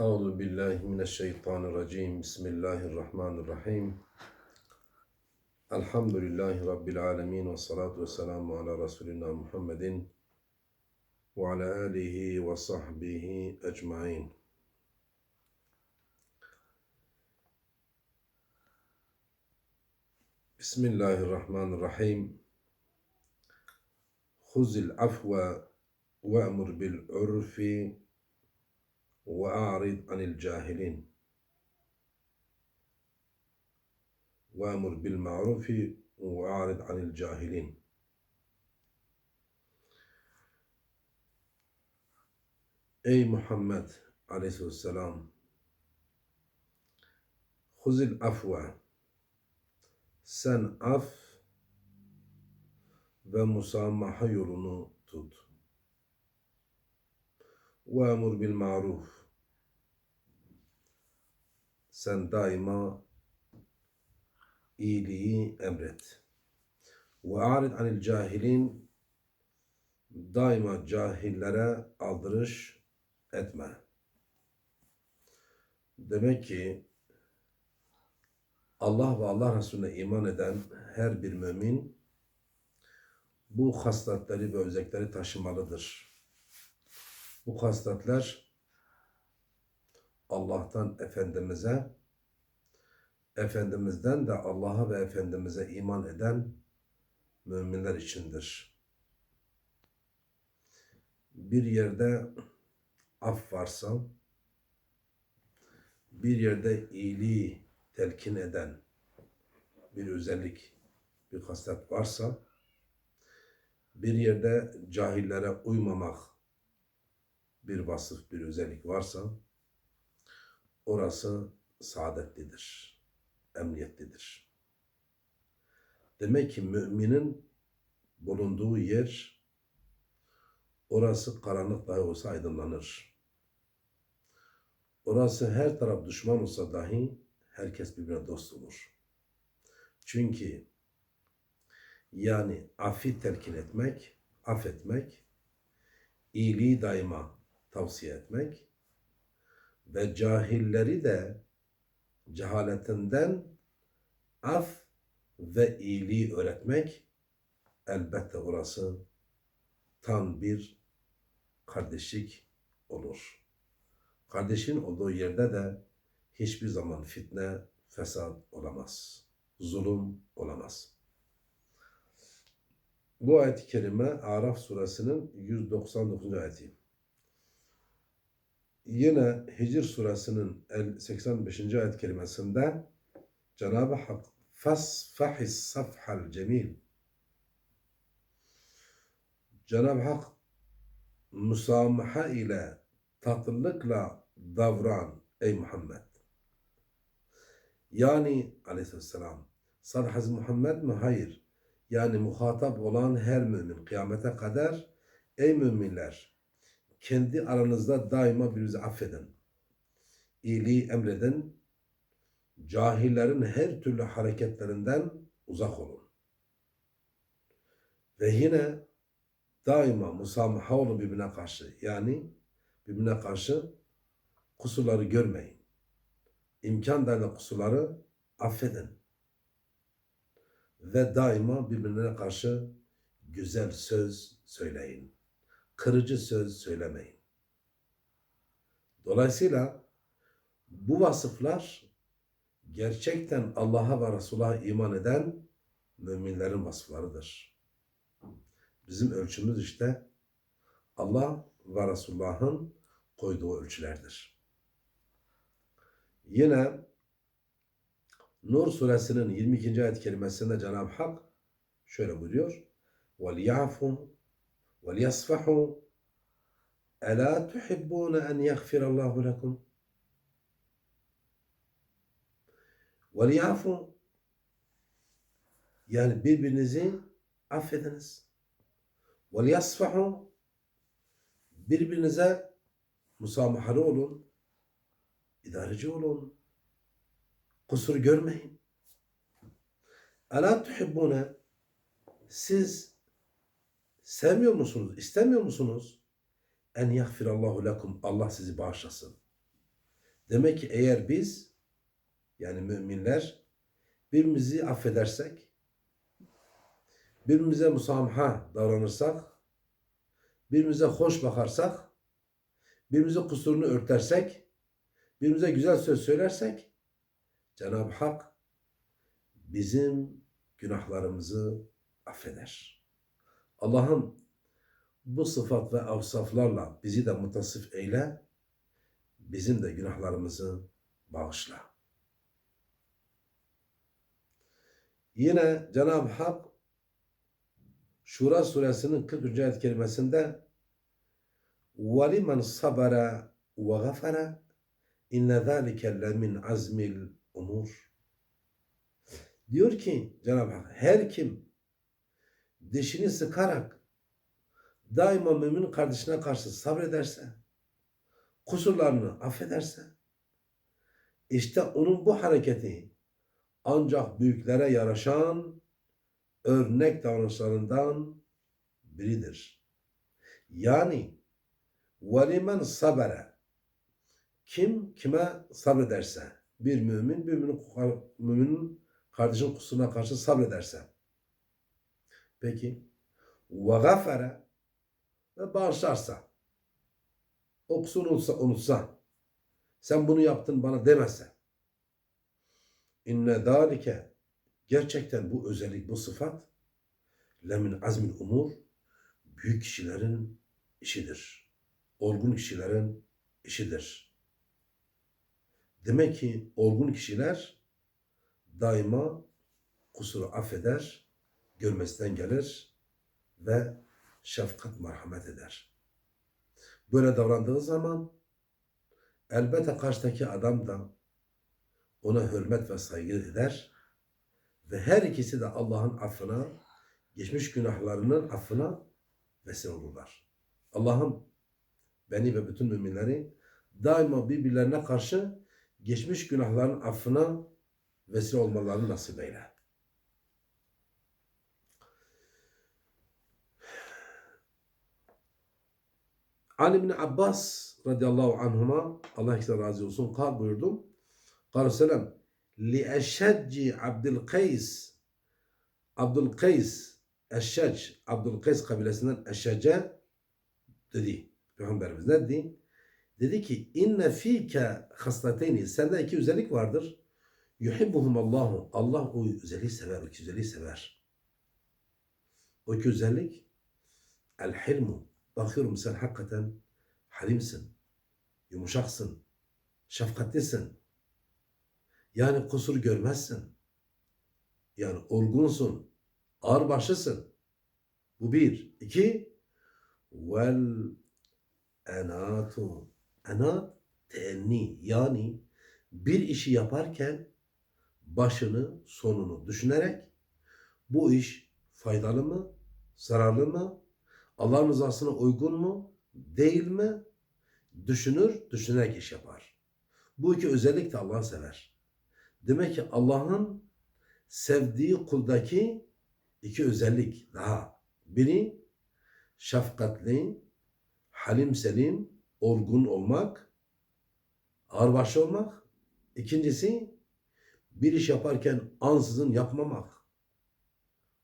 أعوذ بالله من الشيطان الرجيم. بسم الله الرحمن الرحيم. الحمد لله رب العالمين والصلاة والسلام على رسولنا محمد وعلى آله وصحبه أجمعين. بسم الله الرحمن الرحيم. خذ العفو وأمر بالعرف وأعرض عن الجاهلين. وأمر بالمعروف وأعرض عن الجاهلين. أي محمد عليه السلام خذ الأفوة سن أف ومسامحة يولونو تود. وأمر بالمعروف sen daima iyiliği emret. Ve arid anil cahilin daima cahillere aldırış etme. Demek ki Allah ve Allah Resulüne iman eden her bir mümin bu hasletleri ve özellikleri taşımalıdır. Bu hasletler Allah'tan Efendimiz'e, Efendimiz'den de Allah'a ve Efendimiz'e iman eden müminler içindir. Bir yerde af varsa, bir yerde iyiliği telkin eden bir özellik, bir haslet varsa, bir yerde cahillere uymamak bir vasıf, bir özellik varsa, orası saadetlidir, emniyetlidir. Demek ki müminin bulunduğu yer, orası karanlık dahi olsa aydınlanır. Orası her taraf düşman olsa dahi herkes birbirine dost olur. Çünkü yani affi telkin etmek, affetmek, iyiliği daima tavsiye etmek, ve cahilleri de cehaletinden af ve iyiliği öğretmek elbette orası tam bir kardeşlik olur. Kardeşin olduğu yerde de hiçbir zaman fitne, fesat olamaz. Zulüm olamaz. Bu ayet-i kerime Araf suresinin 199. ayeti. Yine Hicr suresinin 85. ayet kelimesinde Cenab-ı Hak fasfahis safhal cemil Cenab-ı Hak musamaha ile tatlılıkla davran ey Muhammed. Yani aleyhisselam Hazreti Muhammed mi? Hayır. Yani muhatap olan her mümin kıyamete kadar ey müminler kendi aranızda daima birbirinizi affedin. İyiliği emredin. Cahillerin her türlü hareketlerinden uzak olun. Ve yine daima musamaha olun birbirine karşı. Yani birbirine karşı kusurları görmeyin. İmkan dahil kusurları affedin. Ve daima birbirine karşı güzel söz söyleyin kırıcı söz söylemeyin. Dolayısıyla bu vasıflar gerçekten Allah'a ve Resulullah'a iman eden müminlerin vasıflarıdır. Bizim ölçümüz işte Allah ve Resulullah'ın koyduğu ölçülerdir. Yine Nur suresinin 22. ayet kelimesinde Cenab-ı Hak şöyle buyuruyor. وَلْيَعْفُوا وليصفحوا ألا تحبون أن يغفر الله لكم وليعفوا yani birbirinizi affediniz. وَلْيَصْفَحُوا Birbirinize musamahalı olun. idareci olun. Kusur görmeyin. أَلَا تُحِبُّونَ Siz Sevmiyor musunuz? İstemiyor musunuz? En yagfirallahu lekum. Allah sizi bağışlasın. Demek ki eğer biz yani müminler birbirimizi affedersek, birbirimize musamaha davranırsak, birbirimize hoş bakarsak, birbirimize kusurunu örtersek, birbirimize güzel söz söylersek, Cenab-ı Hak bizim günahlarımızı affeder. Allah'ım bu sıfat ve avsaflarla bizi de mutasif eyle, bizim de günahlarımızı bağışla. Yine Cenab-ı Hak Şura suresinin 40. ayet kelimesinde وَلِمَنْ صَبَرَ وَغَفَرَ اِنَّ ذَٰلِكَ لَمِنْ عَزْمِ umur. Diyor ki Cenab-ı Hak her kim dişini sıkarak daima mümin kardeşine karşı sabrederse, kusurlarını affederse, işte onun bu hareketi ancak büyüklere yaraşan örnek davranışlarından biridir. Yani velimen sabere kim kime sabrederse bir mümin bir müminin, müminin kardeşin kusuruna karşı sabrederse peki ve gafere ve bağışlarsa o kusuru unutsa, sen bunu yaptın bana demezse inne dalike gerçekten bu özellik bu sıfat lemin azmin umur büyük kişilerin işidir. Olgun kişilerin işidir. Demek ki olgun kişiler daima kusuru affeder, görmesinden gelir ve şefkat merhamet eder. Böyle davrandığı zaman elbette karşıdaki adam da ona hürmet ve saygı eder ve her ikisi de Allah'ın affına, geçmiş günahlarının affına vesile olurlar. Allah'ım beni ve bütün müminleri daima birbirlerine karşı geçmiş günahların affına vesile olmalarını nasip eyle. Ali bin Abbas radıyallahu anhuma Allah ikisi razı olsun kal buyurdum. Kâle selam li eşecci Abdülkays Abdülkays Eşşec Abdülkays kabilesinden Eşşece dedi. Peygamberimiz ne dedi? Dedi ki inne fike haslateyni sende iki özellik vardır. Yuhibbuhum Allahu. Allah o özelliği sever. O iki özelliği sever. O iki özellik el hilmu. Bakıyorum sen hakikaten halimsin. Yumuşaksın. Şefkatlisin. Yani kusur görmezsin. Yani olgunsun. Ağırbaşlısın. Bu bir. İki. Vel enatu. Enat teenni. Yani bir işi yaparken başını, sonunu düşünerek bu iş faydalı mı, zararlı mı, Allah'ın rızasına uygun mu, değil mi? Düşünür, düşünerek iş yapar. Bu iki özellik de Allah sever. Demek ki Allah'ın sevdiği kuldaki iki özellik daha. Biri şefkatli, halim selim, olgun olmak, ağırbaşlı olmak. İkincisi bir iş yaparken ansızın yapmamak.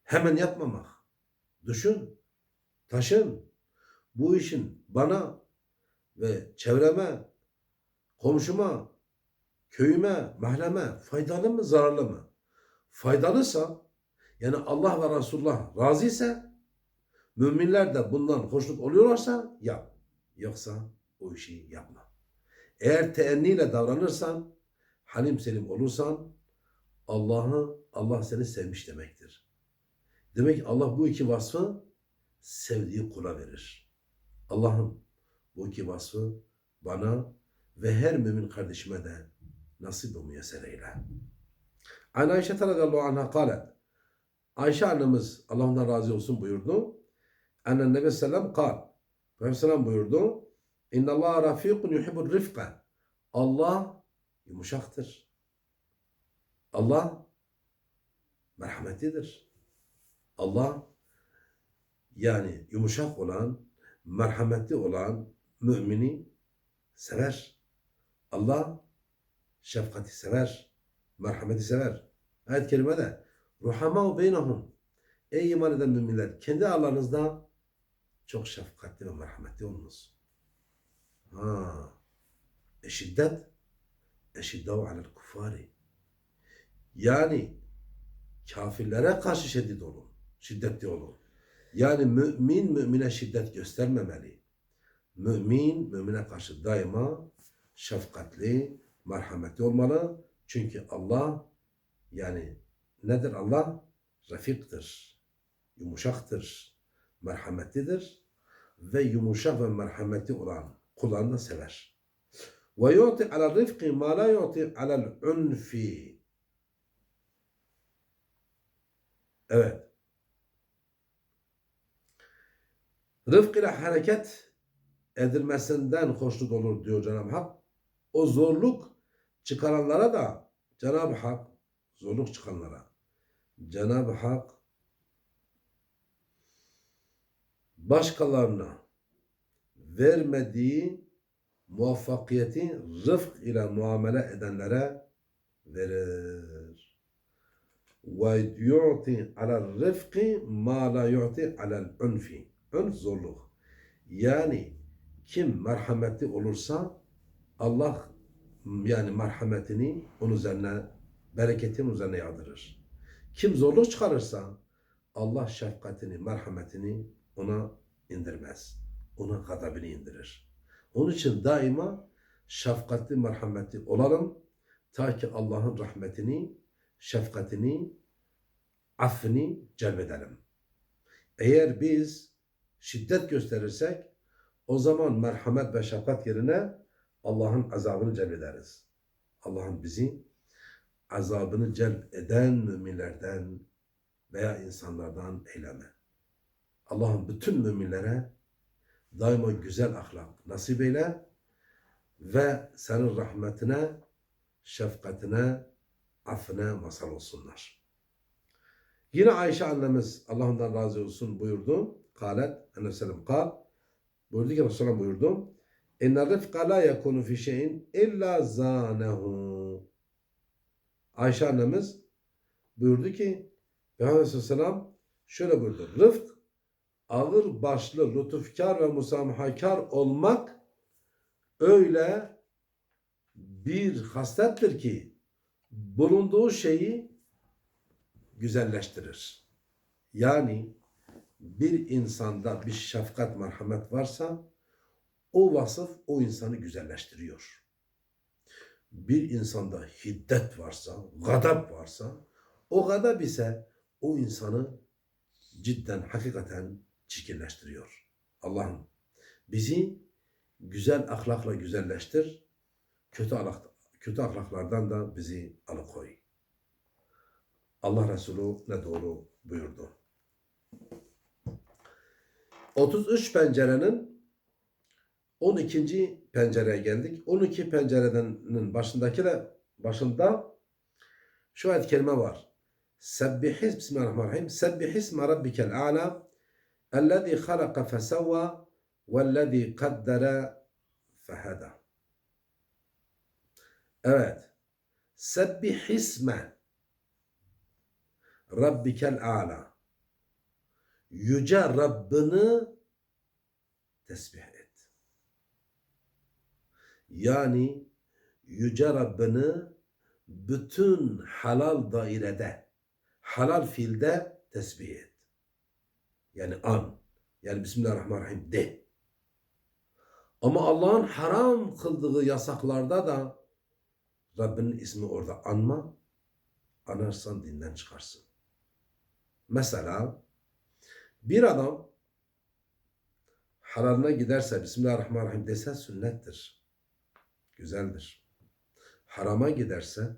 Hemen yapmamak. Düşün, taşın. Bu işin bana ve çevreme, komşuma, köyüme, mahreme faydalı mı, zararlı mı? Faydalısa, yani Allah ve Resulullah razı müminler de bundan hoşnut oluyorlarsa yap. Yoksa o işi yapma. Eğer teenniyle davranırsan, halim selim olursan, Allah'ı Allah seni sevmiş demektir. Demek ki Allah bu iki vasfı sevdiği kula verir. Allah'ım bu iki bana ve her mümin kardeşime de nasip ve müyesser eyle. An Ayşe radıyallahu anh'a kalet. Ayşe annemiz Allah ondan razı olsun buyurdu. Ennen Nebi Sellem kal. Peygamber Sellem buyurdu. İnna Allah rafiqun yuhibbur rifqa. Allah yumuşaktır. Allah merhametlidir. Allah yani yumuşak olan, merhametli olan mümini sever. Allah şefkati sever, merhameti sever. Ayet-i kerimede ruhamau beynahum Ey iman eden müminler kendi aralarınızda çok şefkatli ve merhametli olunuz. Ha. E şiddet eşiddav alel kufari. Yani kafirlere karşı şiddet olun. Şiddetli olun. Yani mümin mümine şiddet göstermemeli. Mümin mümine karşı daima şefkatli, merhametli olmalı. Çünkü Allah yani nedir Allah? Rafiktir, yumuşaktır, merhametlidir ve yumuşak ve merhametli olan kullarını sever. Ve yu'ti ala rifqi ma la yu'ti ala unfi. Evet. Rıfk ile hareket edilmesinden hoşnut olur diyor Cenab-ı Hak. O zorluk çıkaranlara da Cenab-ı Hak zorluk çıkanlara Cenab-ı Hak başkalarına vermediği muvaffakiyeti rıfk ile muamele edenlere verir. Ve yu'ti ala rıfkı ma la yu'ti alel unfi. Ünf zorluk. Yani kim merhametli olursa Allah yani merhametini onun üzerine bereketini üzerine yağdırır. Kim zorluk çıkarırsa Allah şefkatini, merhametini ona indirmez. Ona gadabını indirir. Onun için daima şefkatli, merhametli olalım. Ta ki Allah'ın rahmetini, şefkatini, affını celbedelim. Eğer biz şiddet gösterirsek o zaman merhamet ve şefkat yerine Allah'ın azabını celbederiz. Allah'ın bizi azabını celp eden müminlerden veya insanlardan eyleme. Allah'ın bütün müminlere daima güzel ahlak nasip eyle ve senin rahmetine, şefkatine, affine masal olsunlar. Yine Ayşe annemiz Allah ondan razı olsun buyurdu. Kalet, Aleyhisselam kal. Buyurdu ki Resulullah buyurdu. İnne rifka la yekunu fi şeyin illa zanehu. Ayşe annemiz buyurdu ki Peygamber Aleyhisselam şöyle buyurdu. Rıfk ağır başlı, lütufkar ve musamahakar olmak öyle bir haslettir ki bulunduğu şeyi güzelleştirir. Yani bir insanda bir şefkat, merhamet varsa o vasıf o insanı güzelleştiriyor. Bir insanda hiddet varsa, gadap varsa o gadap ise o insanı cidden, hakikaten çirkinleştiriyor. Allah'ım bizi güzel ahlakla güzelleştir, kötü ahlak, kötü ahlaklardan da bizi alıkoy. Allah Resulü ne doğru buyurdu. 33 pencerenin 12. pencereye geldik. 12 pencerenin başındaki de başında şu ayet kelime var. Sebbihis Bismillahirrahmanirrahim. Sebbihis rabbikel a'la ellezî halaka fesevva vellezî kaddere feheda. Evet. Sebbihisme Rabbikel a'la. Yüce Rabbini tesbih et. Yani Yüce Rabbini bütün halal dairede, halal fiilde tesbih et. Yani an. Yani Bismillahirrahmanirrahim de. Ama Allah'ın haram kıldığı yasaklarda da Rabbinin ismi orada anma. Anarsan dinden çıkarsın. Mesela bir adam halaline giderse Bismillahirrahmanirrahim dese sünnettir. Güzeldir. Harama giderse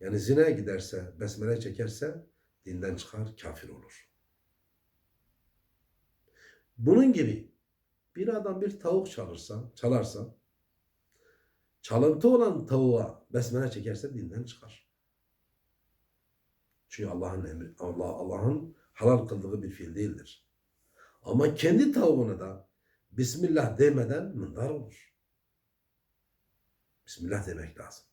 yani zinaya giderse besmele çekerse dinden çıkar kafir olur. Bunun gibi bir adam bir tavuk çalırsa, çalarsa çalıntı olan tavuğa besmele çekerse dinden çıkar. Çünkü Allah'ın emri, Allah Allah'ın halal kıldığı bir fiil değildir. Ama kendi tavuğuna da Bismillah demeden mındar olur. Bismillah demek lazım.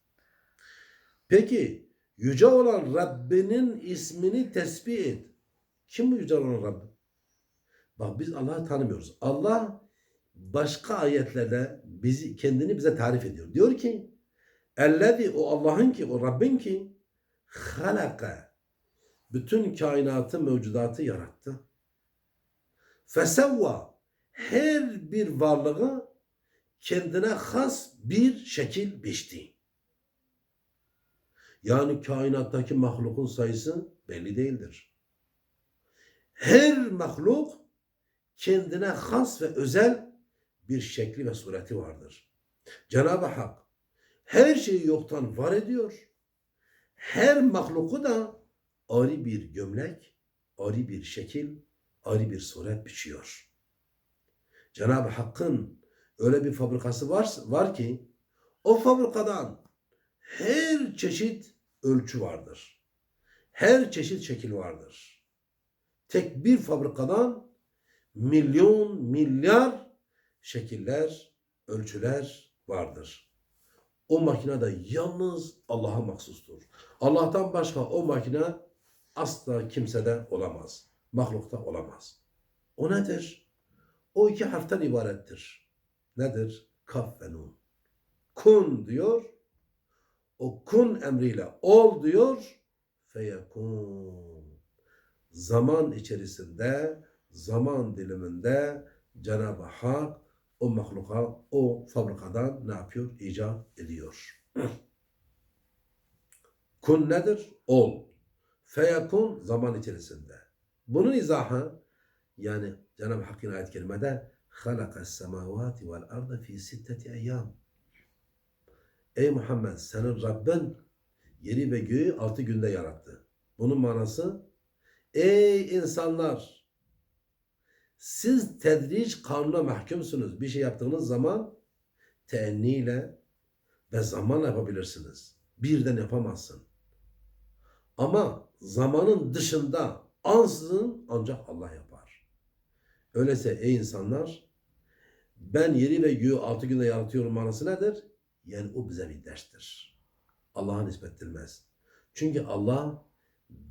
Peki yüce olan Rabbinin ismini tesbih et. Kim bu yüce olan Rabb? Bak biz Allah'ı tanımıyoruz. Allah başka ayetlerde bizi kendini bize tarif ediyor. Diyor ki Ellezi o Allah'ın ki o Rabbin ki halaka bütün kainatı mevcudatı yarattı. Fesevva her bir varlığı kendine has bir şekil biçti. Yani kainattaki mahlukun sayısı belli değildir. Her mahluk kendine has ve özel bir şekli ve sureti vardır. Cenab-ı Hak her şeyi yoktan var ediyor. Her mahluku da ayrı bir gömlek, ayrı bir şekil, ayrı bir suret biçiyor. Cenab-ı Hakk'ın öyle bir fabrikası var, var ki o fabrikadan her çeşit ölçü vardır. Her çeşit şekil vardır. Tek bir fabrikadan milyon, milyar şekiller, ölçüler vardır. O makine de yalnız Allah'a mahsustur. Allah'tan başka o makine asla kimsede olamaz. Mahlukta olamaz. O nedir? O iki harften ibarettir. Nedir? Kaf ve nun. Kun diyor. O kun emriyle ol diyor. Feyekun. Zaman içerisinde, zaman diliminde Cenab-ı Hak o mahluka, o fabrikadan ne yapıyor? İcat ediyor. Kun nedir? Ol. Feyekun zaman içerisinde. Bunun izahı yani Cenab-ı Hakk'ın ayet-i kerimede halakas semavati vel arda fi sitteti eyyam. Ey Muhammed senin Rabbin yeri ve göğü altı günde yarattı. Bunun manası ey insanlar siz tedriç kanuna mahkumsunuz. Bir şey yaptığınız zaman teenniyle ve zamanla yapabilirsiniz. Birden yapamazsın. Ama zamanın dışında ansızın ancak Allah yapar. Öyleyse ey insanlar ben yeri ve göğü altı günde yaratıyorum manası nedir? Yani o bize bir derstir. Allah'a nispet. Çünkü Allah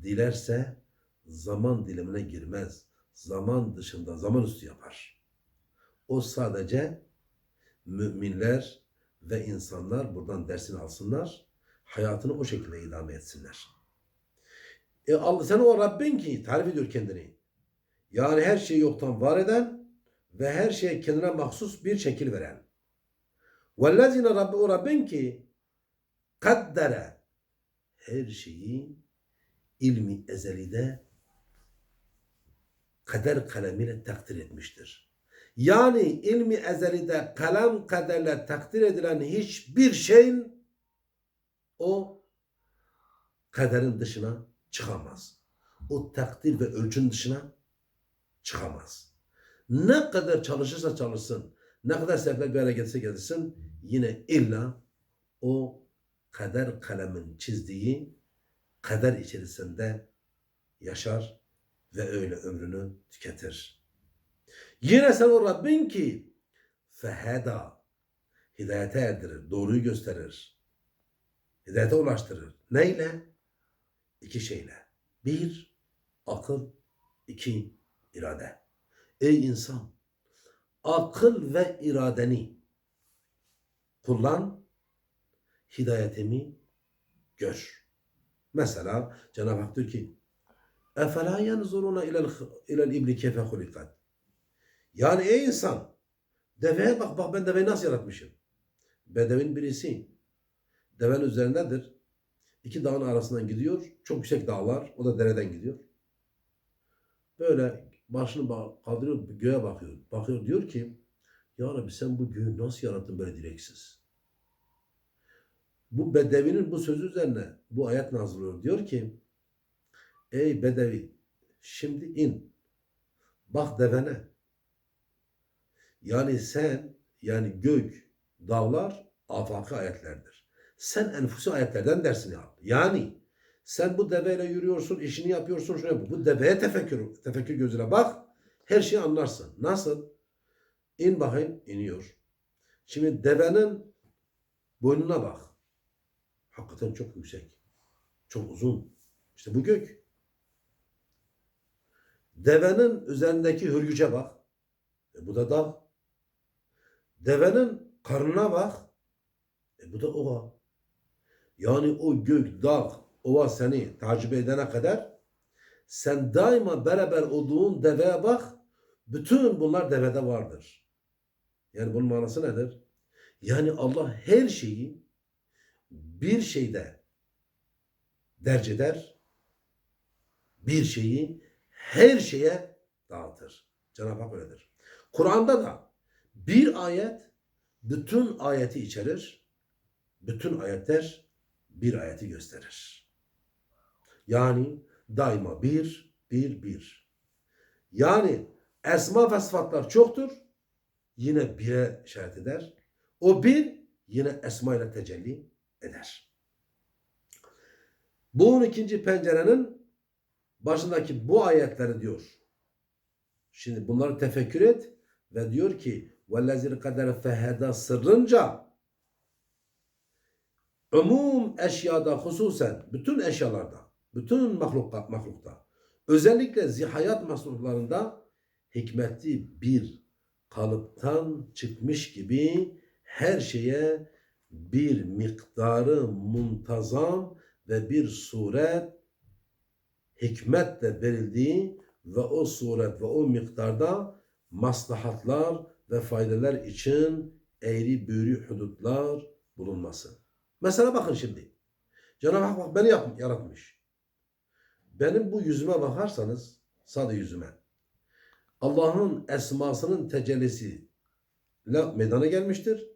dilerse zaman dilimine girmez. Zaman dışında zaman üstü yapar. O sadece müminler ve insanlar buradan dersini alsınlar. Hayatını o şekilde idame etsinler. E Allah, sen o Rabbin ki tarif ediyor kendini. Yani her şeyi yoktan var eden ve her şeye kendine mahsus bir şekil veren. وَالَّذِينَ Rabbi o Rabbin ki kaddere her şeyi ilmi ezelide kader kalemiyle takdir etmiştir. Yani ilmi ezelide kalem kaderle takdir edilen hiçbir şeyin o kaderin dışına çıkamaz. O takdir ve ölçünün dışına çıkamaz. Ne kadar çalışırsa çalışsın, ne kadar sefer bir gelse gelsin, yine illa o kader kalemin çizdiği kader içerisinde yaşar ve öyle ömrünü tüketir. Yine sen o Rabbin ki feheda hidayete erdirir, doğruyu gösterir. Hidayete ulaştırır. Neyle? İki şeyle. Bir, akıl. iki irade. Ey insan! Akıl ve iradeni kullan, hidayetimi gör. Mesela Cenab-ı Hak diyor ki اَفَلَا يَنْظُرُونَ اِلَى الْاِبْلِ كَيْفَ خُلِقَتْ Yani ey insan deveye bak bak ben deveyi nasıl yaratmışım. Bedevin birisi devenin üzerindedir. İki dağın arasından gidiyor. Çok yüksek dağlar. O da dereden gidiyor. Böyle başını ba- kaldırıyor göğe bakıyor. Bakıyor diyor ki Ya Rabbi sen bu göğü nasıl yarattın böyle direksiz? Bu bedevinin bu sözü üzerine bu ayet nazil. Diyor ki Ey bedevi şimdi in. Bak devene. Yani sen yani gök, dağlar afaki ayetlerdir. Sen enfusi ayetlerden dersini al. Yani sen bu deveyle yürüyorsun, işini yapıyorsun, şunu yapıyorsun. Bu deveye tefekkür, tefekkür gözüyle bak. Her şeyi anlarsın. Nasıl? İn bakayım. iniyor. Şimdi devenin boynuna bak. Hakikaten çok yüksek. Çok uzun. İşte bu gök. Devenin üzerindeki hürgüce bak. E bu da dağ. Devenin karnına bak. E bu da ova. Yani o gök, dağ, ova seni takip edene kadar sen daima beraber olduğun deveye bak. Bütün bunlar devede vardır. Yani bunun manası nedir? Yani Allah her şeyi bir şeyde derc eder. Bir şeyi her şeye dağıtır. Cenab-ı Hak öyledir. Kur'an'da da bir ayet bütün ayeti içerir. Bütün ayetler bir ayeti gösterir. Yani daima bir, bir, bir. Yani esma ve sıfatlar çoktur. Yine bire işaret eder. O bir yine esma ile tecelli eder. Bu 12. pencerenin başındaki bu ayetleri diyor. Şimdi bunları tefekkür et ve diyor ki وَالَّذِينَ قَدَرَ فَهَدَى sırrınca umum eşyada hususen bütün eşyalarda, bütün mahlukta, mahlukta özellikle zihayat mahluklarında hikmetli bir kalıptan çıkmış gibi her şeye bir miktarı muntazam ve bir suret hikmetle verildiği ve o suret ve o miktarda maslahatlar ve faydalar için eğri büğrü hudutlar bulunması. Mesela bakın şimdi. Cenab-ı Hak bak beni yap- yaratmış. Benim bu yüzüme bakarsanız, sadece yüzüme, Allah'ın esmasının tecellisi meydana gelmiştir.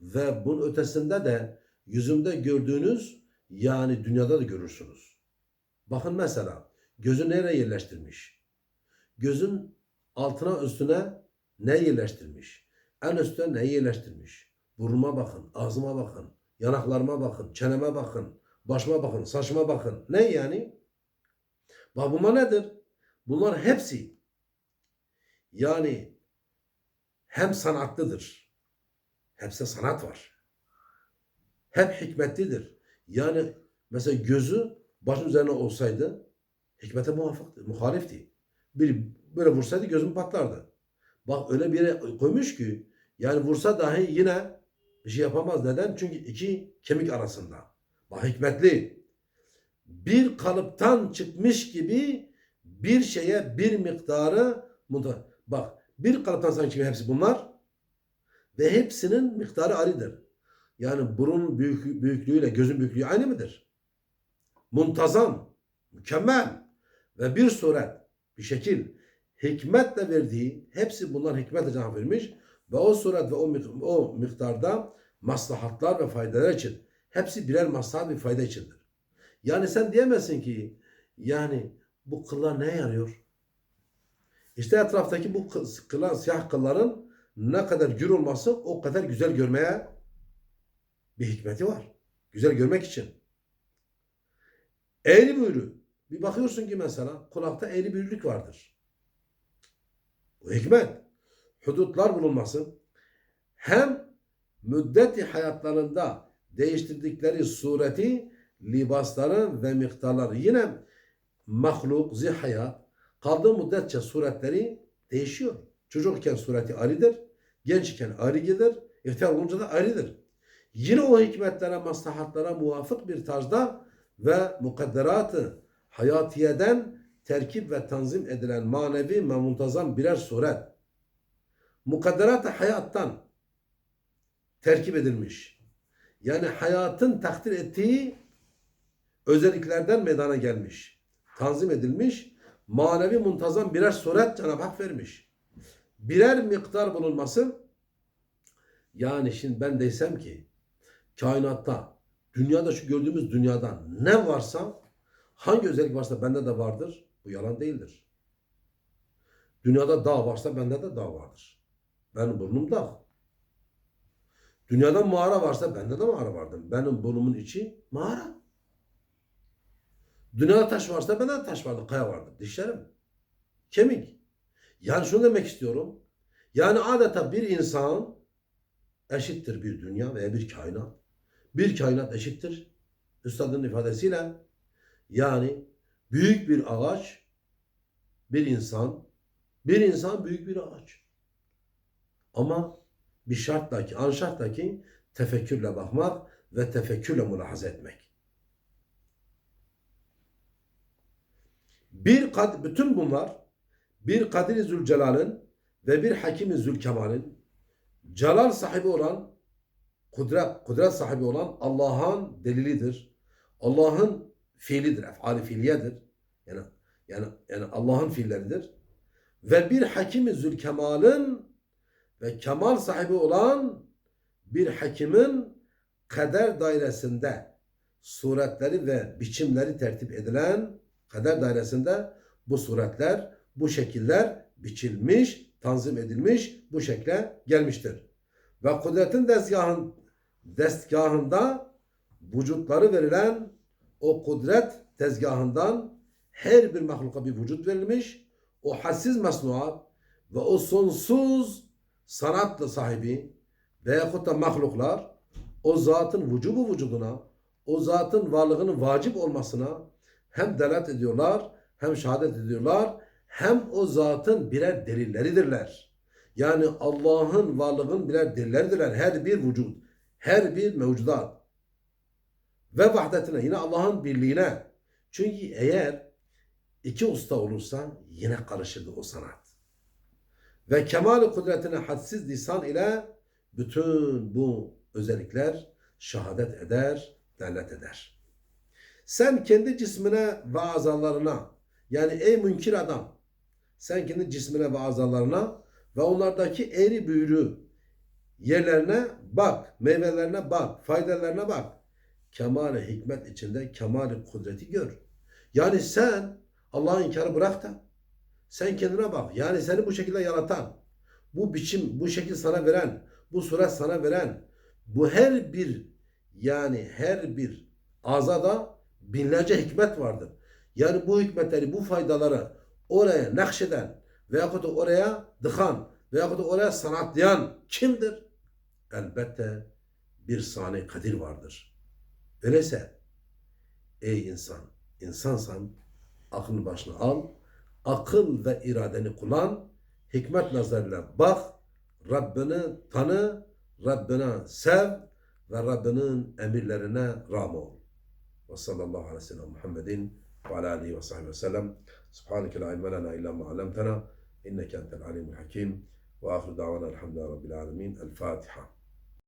Ve bunun ötesinde de yüzümde gördüğünüz yani dünyada da görürsünüz. Bakın mesela gözü nereye yerleştirmiş? Gözün altına üstüne ne yerleştirmiş? En üstte ne yerleştirmiş? Burnuma bakın, ağzıma bakın, yanaklarıma bakın, çeneme bakın, başıma bakın, saçıma bakın. Ne yani? Bak bunlar nedir? Bunlar hepsi yani hem sanatlıdır. Hepsi sanat var. Hep hikmetlidir. Yani mesela gözü başın üzerine olsaydı hikmete muvaffaktı, muhalifti. Bir böyle vursaydı gözüm patlardı. Bak öyle bir yere koymuş ki yani vursa dahi yine bir şey yapamaz. Neden? Çünkü iki kemik arasında. Bak hikmetli. Bir kalıptan çıkmış gibi bir şeye bir miktarı bak bir kalıptan sanki hepsi bunlar ve hepsinin miktarı ayrıdır. Yani burun büyük, büyüklüğüyle gözün büyüklüğü aynı mıdır? Muntazam, mükemmel ve bir suret, bir şekil hikmetle verdiği hepsi bunlar hikmetle Cenab-ı vermiş ve o suret ve o, o miktarda maslahatlar ve faydalar için hepsi birer maslahat ve fayda içindir. Yani sen diyemezsin ki yani bu kıllar ne yarıyor? İşte etraftaki bu kı- kılan siyah kılların ne kadar gür olması o kadar güzel görmeye bir hikmeti var. Güzel görmek için. Eğri büğrü. Bir bakıyorsun ki mesela kulakta eğri büğrülük vardır. Bu hikmet. Hudutlar bulunması hem müddeti hayatlarında değiştirdikleri sureti, libasları ve miktarları yine mahluk, zihayat kaldığı müddetçe suretleri değişiyor. Çocukken sureti ayrıdır, gençken ayrıdır, ihtiyar olunca da ayrıdır. Yine o hikmetlere, maslahatlara muvafık bir tarzda ve mukadderatı hayatiyeden terkip ve tanzim edilen manevi ve muntazam birer suret. Mukadderat-ı hayattan terkip edilmiş. Yani hayatın takdir ettiği özelliklerden meydana gelmiş. Tanzim edilmiş. Manevi muntazam birer suret Cenab-ı Hak vermiş. Birer miktar bulunması yani şimdi ben desem ki kainatta dünyada şu gördüğümüz dünyadan ne varsa hangi özellik varsa bende de vardır. Bu yalan değildir. Dünyada dağ varsa bende de dağ vardır. Benim burnum dağ. Dünyada mağara varsa bende de mağara vardır. Benim burnumun içi mağara. Dünyada taş varsa bende de taş vardır, kaya vardır. Dişlerim. Kemik. Yani şunu demek istiyorum. Yani adeta bir insan eşittir bir dünya veya bir kainat. Bir kainat eşittir Üstadın ifadesiyle yani büyük bir ağaç bir insan bir insan büyük bir ağaç. Ama bir şartla ki, an şartla ki tefekkürle bakmak ve tefekkürle mülahaza etmek. Bir kad bütün bunlar bir Kadir-i Zülcelal'in ve bir Hakim-i Zülkemal'in celal sahibi olan kudret, kudret sahibi olan Allah'ın delilidir. Allah'ın fiilidir, efali fiiliyedir. Yani yani yani Allah'ın fiilleridir. Ve bir Hakim-i Zülkemal'in ve kemal sahibi olan bir hakimin kader dairesinde suretleri ve biçimleri tertip edilen kader dairesinde bu suretler, bu şekiller biçilmiş, tanzim edilmiş, bu şekle gelmiştir. Ve kudretin destgahın, destgahında vücutları verilen o kudret tezgahından her bir mahluka bir vücut verilmiş. O hassiz masnuat ve o sonsuz sanatla sahibi veyahut da mahluklar o zatın vücubu vücuduna, o zatın varlığının vacip olmasına hem delat ediyorlar, hem şehadet ediyorlar, hem o zatın birer delilleridirler. Yani Allah'ın varlığın birer delilleridirler. Her bir vücut, her bir mevcudat. Ve vahdetine, yine Allah'ın birliğine. Çünkü eğer iki usta olursa yine karışırdı o sanat. Ve kemal kudretine hadsiz lisan ile bütün bu özellikler şehadet eder, devlet eder. Sen kendi cismine ve azalarına yani ey münkir adam sen kendi cismine ve azalarına ve onlardaki eğri büğrü yerlerine bak, meyvelerine bak, faydalarına bak. Kemal-i hikmet içinde kemal-i kudreti gör. Yani sen Allah'ın inkarı bırak da sen kendine bak. Yani seni bu şekilde yaratan, bu biçim, bu şekil sana veren, bu suret sana veren, bu her bir yani her bir azada binlerce hikmet vardır. Yani bu hikmetleri, bu faydaları oraya nakşeden veyahut da oraya dıkan veyahut da oraya sanatlayan kimdir? Elbette bir sani kadir vardır. Öyleyse ey insan, insansan aklını başına al, akıl ve iradeni kullan, hikmet nazarıyla bak, Rabbini tanı, Rabbine sev ve Rabbinin emirlerine ram ol. Ve sallallahu aleyhi ve sellem Muhammedin ve ala alihi ve sahbihi ve sellem. Subhaneke la ilme lena illa ma. İnneke entel alimul hakim. Ve ahiru davana elhamdülillahi rabbil alemin. El Fatiha.